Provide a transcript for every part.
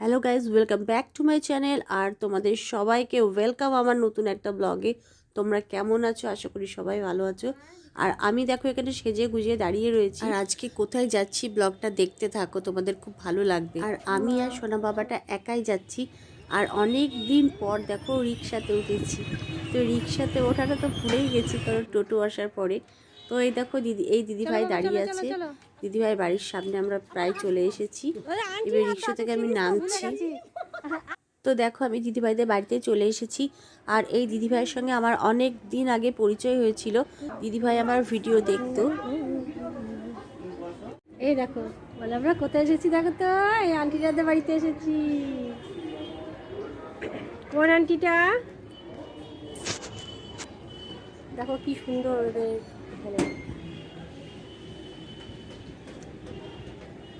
Hello guys welcome back to my channel. আর তোমাদের সবাইকে welcome আমার নতুন একটা ব্লগে। তোমরা কেমন আছো? আশা করি সবাই ভালো আছো। আর আমি দেখো এখানে সেজে গুজিয়ে দাঁড়িয়ে রয়েছি। আর আজকে কোথায় যাচ্ছি ব্লগটা দেখতে থাকো তোমাদের খুব ভালো লাগবে। আর আমি আর সোনা বাবাটা একাই যাচ্ছি। আর অনেক দিন পর দেখো রিক্সাতে উঠেছি। তো রিক্সাতে ওঠাটা তো ভুলেই গেছি কারণ টোটো আসার পরে। তো এই দেখো দিদি এই দিদি ভাই দাঁড়িয়ে আছে। দিদিভাই বাড়ির সামনে আমরা প্রায় চলে এসেছি। এবার রিক্সা থেকে আমি নামছি। তো দেখো, আমি দিদিভাইদের বাড়িতে চলে এসেছি। আর এই দিদিভাইয়ের সঙ্গে আমার অনেক দিন আগে পরিচয় হয়েছিল। দিদিভাই আমার ভিডিও দেখতো। এই দেখো, বলে, আমরা কোথায় এসেছি দেখো তো? এই আন্টিটাদের বাড়িতে এসেছি। কোন আন্টিটা? দেখো কি সুন্দর ওদের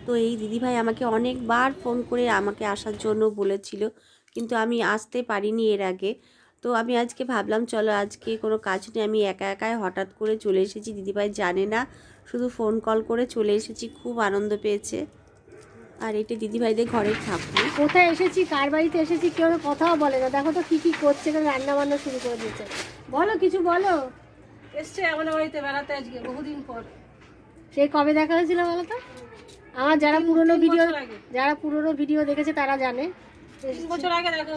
তো এই দিদিভাই আমাকে অনেকবার ফোন করে আমাকে আসার জন্য বলেছিল কিন্তু আমি আসতে পারিনি এর আগে। তো আমি আজকে ভাবলাম চলো আজকে কোনো কাজ নেই আমি একা একাই হঠাৎ করে চলে এসেছি দিদিভাই জানে না শুধু ফোন কল করে চলে এসেছি খুব আনন্দ পেয়েছে। আর এটা দিদিভাইদের ঘরের ঠাকুর। কোথায় এসেছি? কার বাড়িতে এসেছি? কেউ কথাও বলে না। দেখো তো কি কি করছে রান্না বান্না শুরু করে দিয়েছে। বলো কিছু বলো। এসছে আমাদের বাড়িতে বেড়াতে আজকে বহুদিন পর। সেই কবে দেখা হয়েছিল বলো তো? আমার যারা পুরনো ভিডিও যারা পুরনো ভিডিও দেখেছে তারা জানে।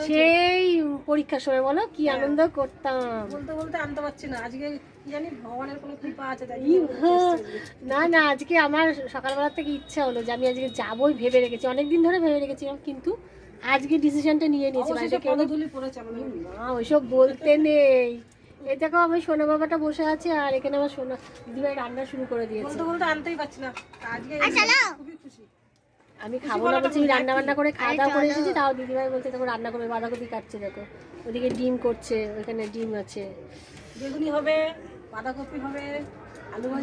সেই পরীক্ষার সময় বলো কি আনন্দ করতাম। বলতে বলতে আনতে পারছি না। আজকে জানি ভগবানের কোনো কৃপা আছে না না আজকে আমার সকালবেলা থেকে ইচ্ছা হলো যে আমি আজকে যাবোই ভেবে রেখেছি। অনেকদিন ধরে ভেবে রেখেছিলাম কিন্তু আজকে ডিসিশনটা নিয়ে নিয়েছি ওইসব বলতে নেই। এই দেখো আমি সোনা বাবাটা বসে আছে আর এখানে আমার সোনা দিদিভাই রান্না শুরু করে দিয়েছে। বলতে বলতে আনতেই পারছি না। আজকে খুবই খুশি। আমি খাব না বলছি রান্না বান্না করে খাওয়া দাওয়া করে এসেছি তাও দিদিভাই বলছে দেখো রান্না করে বাঁধাকপি কাটছে দেখো। ওদিকে ডিম করছে ওখানে ডিম আছে। বেগুনি হবে বাঁধাকপি হবে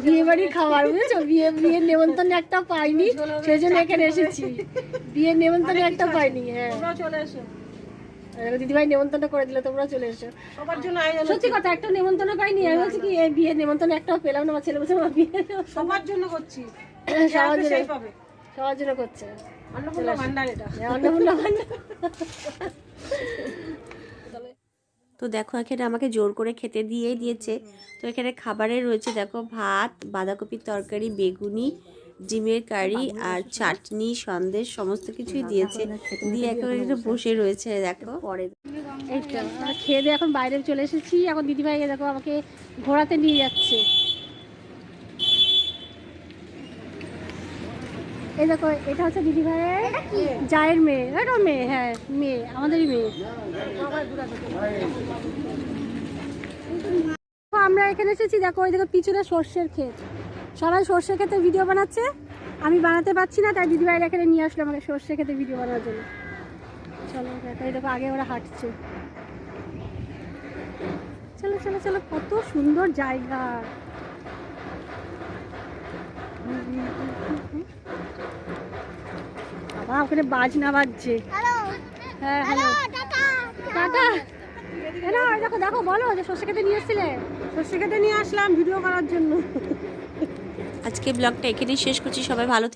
বিয়ে খাবার বুঝেছ? বিয়ে বিয়ের নেমন্তন্ন একটা পাইনি সেই জন্য এখানে এসেছি। বিয়ের নেমন্তন্ন একটা পাইনি হ্যাঁ। চলে এসো। দিদিভাই নেমন্তন্ন করে দিলে তোমরা চলে এসো। সবার জন্য আয়োজন সত্যি কথা একটা নেমন্তন্ন পাইনি আমি বলছি কি এই বিয়ের নেমন্তন্ন একটাও পেলাম না আমার ছেলে বলছে আমার বিয়ে সবার জন্য করছি। সবার জন্য পাবে। সবার জন্য করছে। অন্নপূর্ণা ভান্ডার এটা। হ্যাঁ, অন্নপূর্ণা ভান্ডার। তো দেখো এখানে আমাকে জোর করে খেতে দিয়েই দিয়েছে। তো এখানে খাবারে রয়েছে দেখো ভাত বাঁধাকপির তরকারি বেগুনি ডিমের কারি আর চাটনি সন্দেশ সমস্ত কিছুই দিয়েছে। দিয়ে একেবারে একটু বসে রয়েছে দেখো। পরে। এই তো খেয়ে দিয়ে এখন বাইরে চলে এসেছি। এখন দিদিভাই দেখো আমাকে ঘোরাতে নিয়ে যাচ্ছে। এই দেখো এটা হচ্ছে দিদিভাইয়ের জায়ের মেয়ে। এটা মেয়ে হ্যাঁ মেয়ে আমাদেরই মেয়ে। আমরা এখানে এসেছি দেখো ওই দেখো পিছনে সর্ষের ক্ষেত। সবাই সর্ষে ক্ষেতে ভিডিও বানাচ্ছে। আমি বানাতে পারছি না তাই দিদিভাইরা এখানে নিয়ে আসলো আমাকে সর্ষে খেতে ভিডিও বানানোর জন্য। চলো এই দেখো আগে ওরা হাঁটছে। চলো চলো চলো কত সুন্দর জায়গা। বাবা ওখানে বাজনা বাজছে। হ্যাঁ হ্যালো টাটা। দেখো দেখো বলো যে সর্ষে খেতে নিয়ে এসেছিলে। সর্ষে খেতে নিয়ে আসলাম ভিডিও করার জন্য। আজকে ব্লগটা এখানেই শেষ করছি। সবাই ভালো থেকে।